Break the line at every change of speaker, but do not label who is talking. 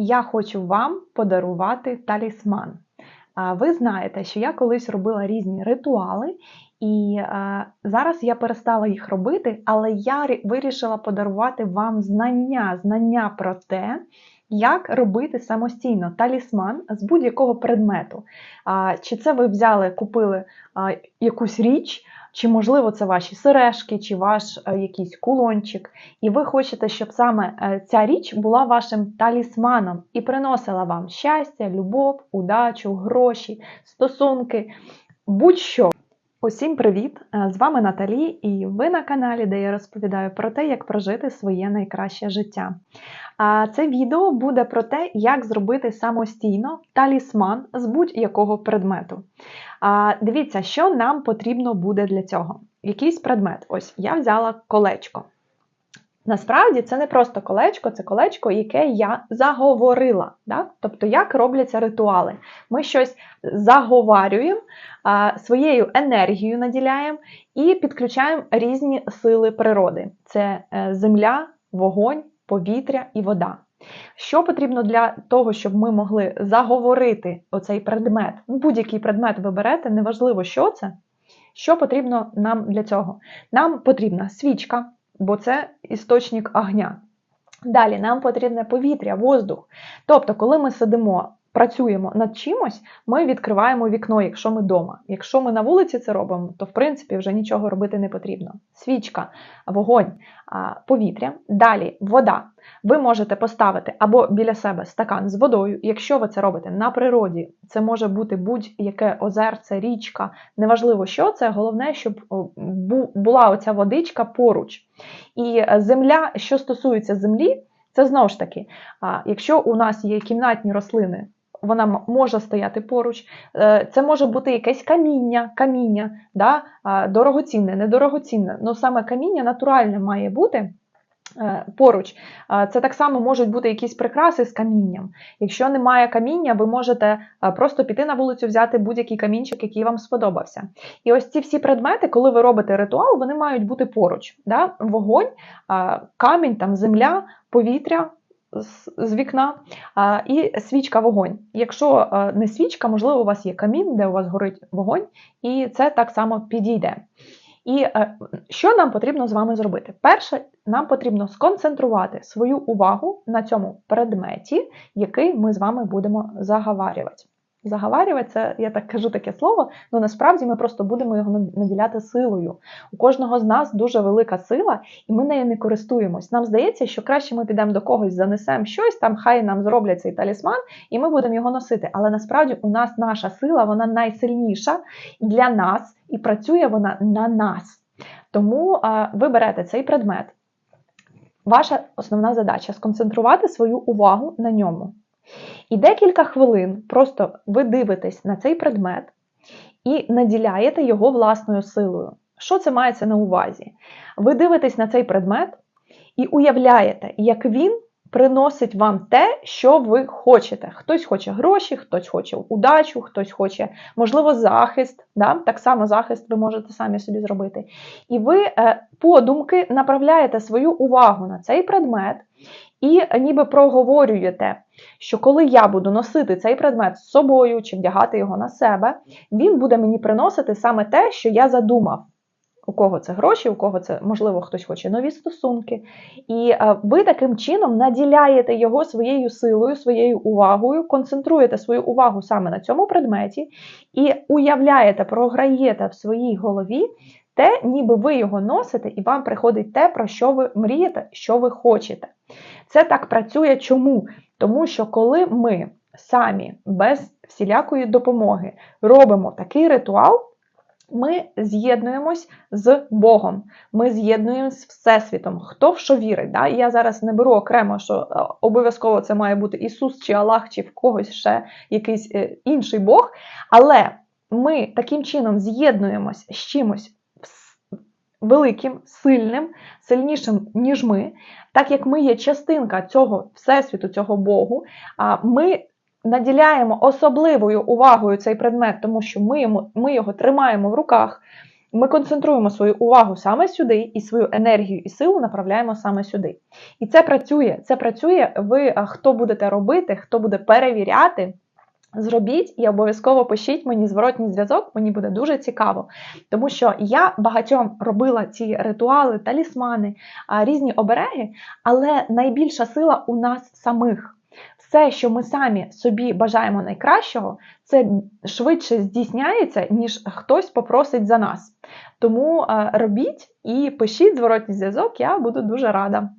я хочу вам подарувати талісман. Ви знаєте, що я колись робила різні ритуали, і зараз я перестала їх робити, але я вирішила подарувати вам знання, знання про те, як робити самостійно талісман з будь-якого предмету. Чи це ви взяли, купили якусь річ, чи, можливо, це ваші сережки, чи ваш е, якийсь кулончик, і ви хочете, щоб саме е, ця річ була вашим талісманом і приносила вам щастя, любов, удачу, гроші, стосунки, будь-що. Усім привіт! Е, з вами Наталі, і ви на каналі, де я розповідаю про те, як прожити своє найкраще життя. А це відео буде про те, як зробити самостійно талісман з будь-якого предмету. А, Дивіться, що нам потрібно буде для цього. Якийсь предмет. Ось я взяла колечко. Насправді це не просто колечко, це колечко, яке я заговорила. Да? Тобто, як робляться ритуали. Ми щось заговарюємо, своєю енергією наділяємо і підключаємо різні сили природи: це е, земля, вогонь, повітря і вода. Що потрібно для того, щоб ми могли заговорити оцей предмет? Ну, будь-який предмет ви берете, неважливо, що це. Що потрібно нам для цього? Нам потрібна свічка, бо це істочник огня. Далі нам потрібне повітря, воздух. Тобто, коли ми сидимо працюємо над чимось, ми відкриваємо вікно, якщо ми вдома. Якщо ми на вулиці це робимо, то в принципі вже нічого робити не потрібно. Свічка, вогонь, повітря. Далі вода. Ви можете поставити або біля себе стакан з водою. Якщо ви це робите на природі, це може бути будь-яке озерце, річка, неважливо, що це, головне, щоб була оця водичка поруч. І земля, що стосується землі, це знову ж таки, якщо у нас є кімнатні рослини, вона може стояти поруч. Е, це може бути якесь каміння, каміння, да? дорогоцінне, недорогоцінне. Ну саме каміння натуральне має бути. Е, поруч, це так само можуть бути якісь прикраси з камінням. Якщо немає каміння, ви можете просто піти на вулицю, взяти будь-який камінчик, який вам сподобався. І ось ці всі предмети, коли ви робите ритуал, вони мають бути поруч. Да? Вогонь, камінь, там, земля, повітря, з вікна і свічка вогонь. Якщо не свічка, можливо, у вас є камін, де у вас горить вогонь, і це так само підійде. І е, що нам потрібно з вами зробити? Перше, нам потрібно сконцентрувати свою увагу на цьому предметі, який ми з вами будемо заговарювати. Заговарювати, це я так кажу таке слово, але ну, насправді ми просто будемо його наділяти силою. У кожного з нас дуже велика сила, і ми нею не користуємось. Нам здається, що краще ми підемо до когось, занесемо щось, там хай нам зроблять цей талісман, і ми будемо його носити. Але насправді у нас наша сила, вона найсильніша для нас, і працює вона на нас. Тому а, ви берете цей предмет. Ваша основна задача сконцентрувати свою увагу на ньому. І декілька хвилин просто ви дивитесь на цей предмет і наділяєте його власною силою. Що це мається на увазі? Ви дивитесь на цей предмет і уявляєте, як він приносить вам те, що ви хочете. Хтось хоче гроші, хтось хоче удачу, хтось хоче, можливо, захист. Да? Так само захист ви можете самі собі зробити. І ви е, подумки направляєте свою увагу на цей предмет і ніби проговорюєте, що коли я буду носити цей предмет з собою чи вдягати його на себе, він буде мені приносити саме те, що я задумав. У кого це гроші, у кого це, можливо, хтось хоче нові стосунки. І ви таким чином наділяєте його своєю силою, своєю увагою, концентруєте свою увагу саме на цьому предметі і уявляєте, програєте в своїй голові те, ніби ви його носите, і вам приходить те, про що ви мрієте, що ви хочете. Це так працює чому? Тому що коли ми самі без всілякої допомоги робимо такий ритуал, ми з'єднуємось з Богом, ми з'єднуємось з Всесвітом. Хто в що вірить? Да? я зараз не беру окремо, що е, обов'язково це має бути Ісус чи Аллах, чи в когось ще якийсь е, інший Бог. Але ми таким чином з'єднуємось з чимось великим, сильним, сильнішим, ніж ми, так як ми є частинка цього всесвіту, цього Богу, ми наділяємо особливою увагою цей предмет, тому що ми, йому, ми його тримаємо в руках. ми концентруємо свою увагу саме сюди, і свою енергію і силу направляємо саме сюди. І це працює. Це працює. Ви хто будете робити, хто буде перевіряти. Зробіть і обов'язково пишіть мені зворотній зв'язок, мені буде дуже цікаво. Тому що я багатьом робила ці ритуали, талісмани, різні обереги, але найбільша сила у нас самих. Все, що ми самі собі бажаємо найкращого, це швидше здійсняється, ніж хтось попросить за нас. Тому робіть і пишіть зворотній зв'язок, я буду дуже рада.